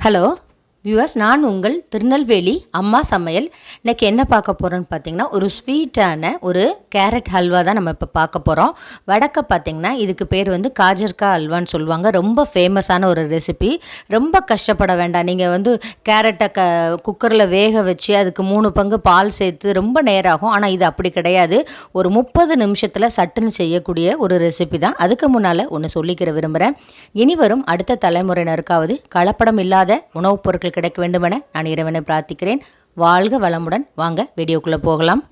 Hello viewers நான் உங்கள் திருநெல்வேலி அம்மா சமையல். இன்னைக்கு என்ன பார்க்க போகிறோன்னு பார்த்தீங்கன்னா ஒரு ஸ்வீட்டான ஒரு கேரட் ஹல்வா தான் நம்ம இப்போ பார்க்க போகிறோம் வடக்க பார்த்திங்கன்னா இதுக்கு பேர் வந்து காஜர்கா அல்வான்னு சொல்லுவாங்க. ரொம்ப ஃபேமஸான ஒரு ரெசிபி ரொம்ப கஷ்டப்பட வேண்டாம். நீங்கள் வந்து கேரட்டை க குக்கரில் வேக வச்சு அதுக்கு மூணு பங்கு பால் சேர்த்து ரொம்ப நேரம் ஆகும் ஆனால் இது அப்படி கிடையாது. ஒரு முப்பது நிமிஷத்தில் சட்டுன்னு செய்யக்கூடிய ஒரு ரெசிபி தான். அதுக்கு முன்னால் ஒன்று சொல்லிக்கிற விரும்புகிறேன் இனி வரும் அடுத்த தலைமுறையினருக்காவது கலப்படம் இல்லாத உணவுப் பொருட்கள் கிடைக்க வேண்டுமென நான் இறைவனை பிரார்த்திக்கிறேன். வாழ்க வளமுடன். வாங்க வீடியோக்குள்ளே போகலாம்.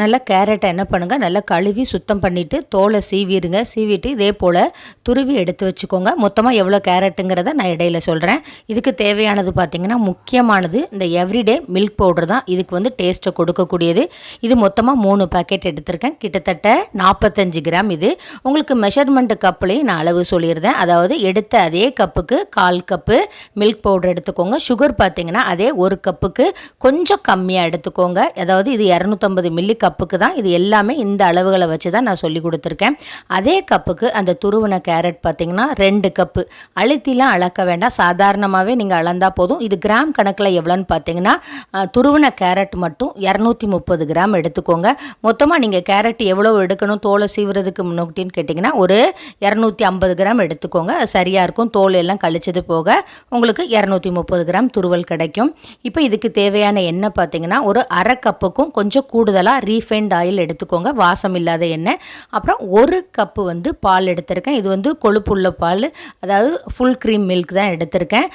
நல்லா கேரட்டை என்ன பண்ணுங்கள் நல்லா கழுவி சுத்தம் பண்ணிவிட்டு தோலை சீவிடுங்க. சீவிட்டு இதே போல் துருவி எடுத்து வச்சுக்கோங்க. மொத்தமாக எவ்வளோ கேரட்டுங்கிறத நான் இடையில சொல்கிறேன் இதுக்கு தேவையானது பார்த்திங்கன்னா முக்கியமானது இந்த எவ்ரிடே மில்க் பவுடர் தான். இதுக்கு வந்து டேஸ்ட்டை கொடுக்கக்கூடியது. இது மொத்தமாக மூணு பேக்கெட் எடுத்திருக்கேன். கிட்டத்தட்ட நாற்பத்தஞ்சு கிராம் இது. உங்களுக்கு மெஷர்மெண்ட் கப்புலேயும் நான் அளவு சொல்லியிருந்தேன். அதாவது எடுத்த அதே கப்புக்கு கால் கப்பு மில்க் பவுடர் எடுத்துக்கோங்க. சுகர் பார்த்திங்கன்னா அதே ஒரு கப்புக்கு கொஞ்சம் கம்மியாக எடுத்துக்கோங்க. அதாவது இது இரநூத்தம்பது மில்லி கப் கப்புக்கு தான் இது எல்லாமே இந்த அளவுகளை வச்சு தான் நான் சொல்லி கொடுத்துருக்கேன். அதே கப்புக்கு அந்த துருவன கேரட் பார்த்தீங்கன்னா ரெண்டு கப்பு. அழுத்திலாம் அளக்க வேண்டாம். சாதாரணமாகவே நீங்கள் அளந்தால் போதும். இது கிராம் கணக்கில் எவ்வளோன்னு பார்த்தீங்கன்னா துருவன கேரட் மட்டும் இரநூத்தி முப்பது கிராம் எடுத்துக்கோங்க. மொத்தமாக நீங்கள் கேரட் எவ்வளோ எடுக்கணும் தோலை சீவுறதுக்கு முன்னோட்டின்னு கேட்டிங்கன்னா ஒரு இரநூத்தி ஐம்பது கிராம் எடுத்துக்கோங்க. சரியாக இருக்கும். தோல் எல்லாம் கழிச்சது போக உங்களுக்கு இரநூத்தி முப்பது கிராம் துருவல் கிடைக்கும். இப்போ இதுக்கு தேவையான எண்ணெய் பார்த்தீங்கன்னா ஒரு அரை கப்புக்கும் கொஞ்சம் கூடுதலாக ரீ ரீஃபைண்ட் ஆயில் எடுத்துக்கோங்க வாசம் இல்லாத எண்ணெய். அப்புறம் ஒரு கப்பு வந்து பால் எடுத்திருக்கேன். இது வந்து கொழுப்புள்ள பால் அதாவது ஃபுல் க்ரீம் மில்க் தான் எடுத்திருக்கேன்.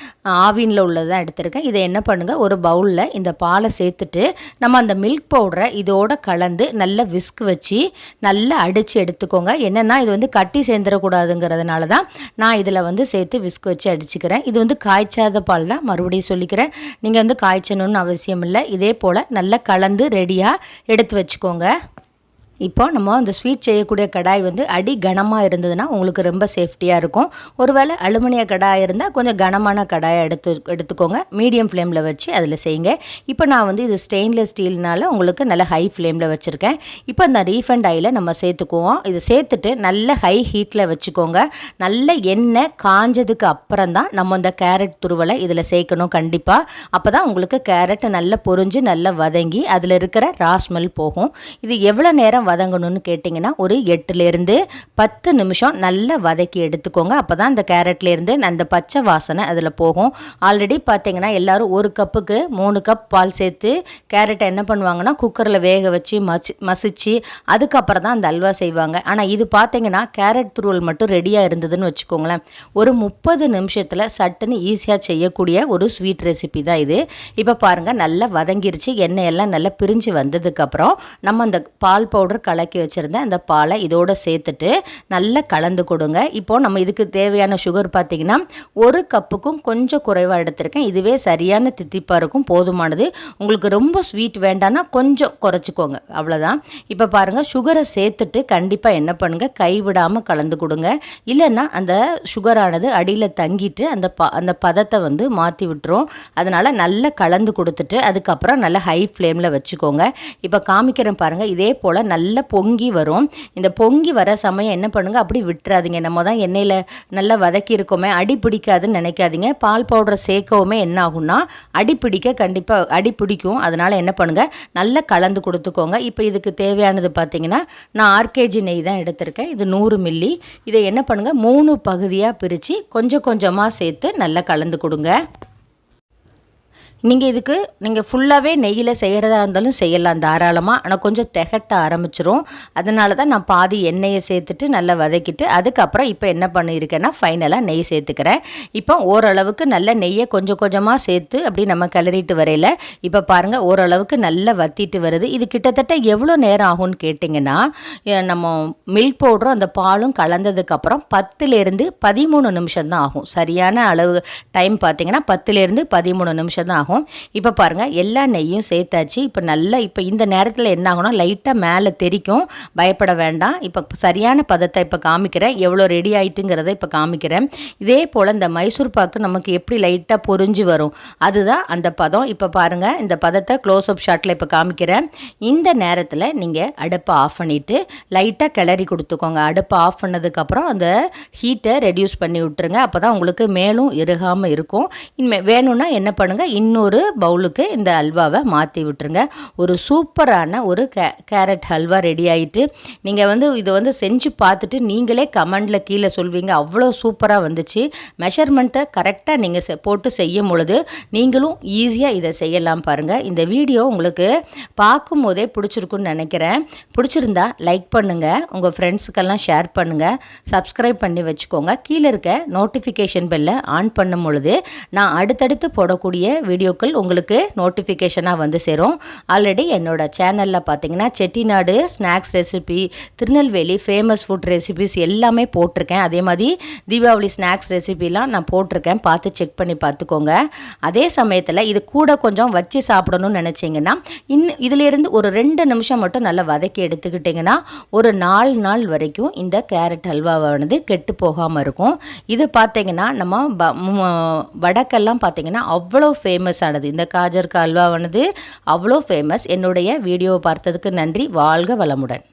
ஆவினில் உள்ளது தான் எடுத்திருக்கேன். இதை என்ன பண்ணுங்கள் ஒரு பவுலில் இந்த பாலை சேர்த்துட்டு நம்ம அந்த மில்க் பவுடரை இதோட கலந்து நல்லா விஸ்க் வச்சு நல்லா அடித்து எடுத்துக்கோங்க. என்னென்னா இது வந்து கட்டி சேர்ந்துடக்கூடாதுங்கிறதுனால தான் நான் இதில் வந்து சேர்த்து விஸ்க் வச்சு அடிச்சுக்கிறேன். இது வந்து காய்ச்சாத பால் தான் மறுபடியும் சொல்லிக்கிறேன். நீங்கள் வந்து காய்ச்சணும்னு அவசியம் இல்லை. இதே போல் நல்லா கலந்து ரெடியாக எடுத்து வச்சு வச்சுக்கோங்க. இப்போ நம்ம அந்த ஸ்வீட் செய்யக்கூடிய கடாய் வந்து அடி கனமாக இருந்ததுன்னா உங்களுக்கு ரொம்ப சேஃப்டியாக இருக்கும். ஒருவேளை அலுமினிய கடாய் இருந்தால் கொஞ்சம் கனமான கடாயை எடுத்து எடுத்துக்கோங்க. மீடியம் ஃப்ளேமில் வச்சு அதில் செய்யுங்க. இப்போ நான் வந்து இது ஸ்டெயின்லெஸ் ஸ்டீல்னால உங்களுக்கு நல்ல ஹை ஃப்ளேமில் வச்சுருக்கேன். இப்போ அந்த ரீஃபண்ட் ஆயில நம்ம சேர்த்துக்குவோம். இது சேர்த்துட்டு நல்ல ஹை ஹீட்டில் வச்சுக்கோங்க. நல்ல எண்ணெய் காஞ்சதுக்கு அப்புறம் தான் நம்ம அந்த கேரட் துருவலை இதில் சேர்க்கணும் கண்டிப்பாக அப்போ தான் உங்களுக்கு கேரட் நல்லா பொரிஞ்சு நல்லா வதங்கி அதில் இருக்கிற ராஸ்மெல் போகும். இது எவ்வளோ நேரம் வதங்கணும்னு கேட்டிங்கன்னா ஒரு எட்டுலேருந்து பத்து நிமிஷம் நல்லா வதக்கி எடுத்துக்கோங்க. அப்போ தான் அந்த கேரட்லேருந்து அந்த பச்சை வாசனை அதில் போகும். ஆல்ரெடி பார்த்தீங்கன்னா எல்லாரும் ஒரு கப்புக்கு மூணு கப் பால் சேர்த்து கேரட்டை என்ன பண்ணுவாங்கன்னா குக்கரில் வேக வச்சு மசி மசிச்சு அதுக்கப்புறம் தான் அந்த அல்வா செய்வாங்க. ஆனால் இது பார்த்தீங்கன்னா கேரட் துருவல் மட்டும் ரெடியாக இருந்ததுன்னு வச்சுக்கோங்களேன். ஒரு முப்பது நிமிஷத்தில் சட்டுன்னு ஈஸியாக செய்யக்கூடிய ஒரு ஸ்வீட் ரெசிபி தான் இது. இப்போ பாருங்கள் நல்லா வதங்கிருச்சு. எண்ணெய் எல்லாம் நல்லா பிரிஞ்சு வந்ததுக்கப்புறம் நம்ம அந்த பால் பவுடர் கலக்கி வச்சுருந்தேன். அந்த பாலை இதோடு சேர்த்துட்டு நல்லா கலந்து கொடுங்க. இப்போது நம்ம இதுக்கு தேவையான சுகர் பார்த்திங்கன்னா ஒரு கப்புக்கும் கொஞ்சம் குறைவாக எடுத்திருக்கேன். இதுவே சரியான தித்திப்பாக இருக்கும் போதுமானது. உங்களுக்கு ரொம்ப ஸ்வீட் வேண்டாம்னா கொஞ்சம் குறைச்சிக்கோங்க. அவ்வளோதான் இப்போ பாருங்கள் சுகரை சேர்த்துட்டு கண்டிப்பாக என்ன பண்ணுங்கள் கைவிடாமல் கலந்து கொடுங்க. இல்லைன்னா அந்த சுகரானது அடியில் தங்கிட்டு அந்த ப அந்த பதத்தை வந்து மாற்றி விட்டுரும். அதனால் நல்லா கலந்து கொடுத்துட்டு அதுக்கப்புறம் நல்லா ஹை ஃப்ளேமில் வச்சுக்கோங்க. இப்போ காமிக்கிறேன் பாருங்கள் இதே போல் நல்லா நல்லா பொங்கி வரும். இந்த பொங்கி வர சமயம் என்ன பண்ணுங்கள் அப்படி விட்டுறாதீங்க. நம்ம தான் எண்ணெயில் நல்லா வதக்கியிருக்கோமே அடி பிடிக்காதுன்னு நினைக்காதீங்க. பால் பவுடரை சேர்க்கவுமே என்ன ஆகும்னா அடி பிடிக்க கண்டிப்பாக அடி பிடிக்கும். அதனால் என்ன பண்ணுங்கள் நல்லா கலந்து கொடுத்துக்கோங்க. இப்போ இதுக்கு தேவையானது பார்த்தீங்கன்னா நான் ஆர்கேஜி நெய் தான் எடுத்திருக்கேன். இது நூறு மில்லி. இதை என்ன பண்ணுங்கள் மூணு பகுதியாக பிரித்து கொஞ்சம் கொஞ்சமாக சேர்த்து நல்லா கலந்து கொடுங்க. நீங்கள் இதுக்கு நீங்கள் ஃபுல்லாகவே நெய்யில் செய்கிறதா இருந்தாலும் செய்யலாம் தாராளமாக ஆனால் கொஞ்சம் திகட்ட ஆரம்பிச்சிரும். அதனால தான் நான் பாதி எண்ணெயை சேர்த்துட்டு நல்லா வதக்கிட்டு அதுக்கப்புறம் இப்போ என்ன பண்ணியிருக்கேன்னா ஃபைனலாக நெய் சேர்த்துக்கிறேன். இப்போ ஓரளவுக்கு நல்ல நெய்யை கொஞ்சம் கொஞ்சமாக சேர்த்து அப்படி நம்ம கிளறிட்டு வரையில் இப்போ பாருங்கள் ஓரளவுக்கு நல்லா வத்திட்டு வருது. இது கிட்டத்தட்ட எவ்வளோ நேரம் ஆகும்னு கேட்டிங்கன்னா நம்ம மில்க் பவுடரும் அந்த பாலும் கலந்ததுக்கப்புறம் பத்துலேருந்து பதிமூணு நிமிஷம் தான் ஆகும். சரியான அளவு டைம் பார்த்தீங்கன்னா பத்துலேருந்து பதிமூணு நிமிஷம் தான் ஆகும். ஆகும் இப்போ பாருங்கள் எல்லா நெய்யும் சேர்த்தாச்சு. இப்போ நல்லா இப்போ இந்த நேரத்தில் என்ன ஆகும்னா லைட்டாக மேலே தெரிக்கும். பயப்பட வேண்டாம். இப்போ சரியான பதத்தை இப்போ காமிக்கிறேன். எவ்வளோ ரெடி ஆயிட்டுங்கிறத இப்போ காமிக்கிறேன். இதே போல் இந்த மைசூர் பாக்கு நமக்கு எப்படி லைட்டாக பொரிஞ்சு வரும்? அதுதான் அந்த பதம். இப்போ பாருங்கள் இந்த பதத்தை க்ளோஸ் அப் ஷாட்டில் இப்போ காமிக்கிறேன். இந்த நேரத்தில் நீங்கள் அடுப்பை ஆஃப் பண்ணிவிட்டு லைட்டாக கிளறி கொடுத்துக்கோங்க. அடுப்பை ஆஃப் பண்ணதுக்கப்புறம் அந்த ஹீட்டை ரெடியூஸ் பண்ணி விட்டுருங்க. அப்போ தான் உங்களுக்கு மேலும் இறுகாமல் இருக்கும். இனிமே வேணும்னா என்ன பண்ணுங்கள் இன்னொரு பவுலுக்கு இந்த அல்வாவை மாற்றி விட்டுருங்க. ஒரு சூப்பரான ஒரு கே கேரட் ஹல்வா ரெடி ஆகிட்டு நீங்கள் வந்து இதை வந்து செஞ்சு பார்த்துட்டு நீங்களே கமெண்டில் கீழே சொல்வீங்க. அவ்வளோ சூப்பராக வந்துச்சு. மெஷர்மெண்ட்டை கரெக்டாக நீங்கள் செ போட்டு செய்யும் பொழுது நீங்களும் ஈஸியாக இதை செய்யலாம் பாருங்கள் இந்த வீடியோ உங்களுக்கு பார்க்கும் போதே பிடிச்சிருக்குன்னு நினைக்கிறேன். பிடிச்சிருந்தா லைக் பண்ணுங்கள் உங்கள் ஃப்ரெண்ட்ஸுக்கெல்லாம் ஷேர் பண்ணுங்கள் சப்ஸ்கிரைப் பண்ணி வச்சுக்கோங்க. கீழே இருக்க நோட்டிஃபிகேஷன் பெல்லை ஆன் பண்ணும் பொழுது நான் அடுத்தடுத்து போடக்கூடிய வீடியோக்கள் உங்களுக்கு நோட்டிஃபிகேஷனாக வந்து சேரும். ஆல்ரெடி என்னோடய சேனலில் பார்த்தீங்கன்னா Chettinad snacks recipe Tirunelveli famous food recipes எல்லாமே போட்டிருக்கேன். அதே மாதிரி தீபாவளி ஸ்நாக்ஸ் ரெசிபிலாம் நான் போட்டிருக்கேன். பார்த்து செக் பண்ணி பார்த்துக்கோங்க. அதே சமயத்தில் இது கூட கொஞ்சம் வச்சு சாப்பிடணும்னு நினச்சிங்கன்னா இன்னும் இதிலேருந்து ஒரு ரெண்டு நிமிஷம் மட்டும் நல்லா வதக்கி எடுத்துக்கிட்டிங்கன்னா ஒரு நாலு நாள் வரைக்கும் இந்த கேரட் ஹல்வாவானது கெட்டு போகாமல் இருக்கும். இது பார்த்தீங்கன்னா நம்ம வடக்கெல்லாம் பார்த்தீங்கன்னா அவ்வளோ ஃபேமஸ் ஆனது இந்த காஜர் ஹல்வாவானது அவ்வளோ ஃபேமஸ் என்னுடைய வீடியோவை பார்த்ததுக்கு நன்றி. வாழ்க வளமுடன்.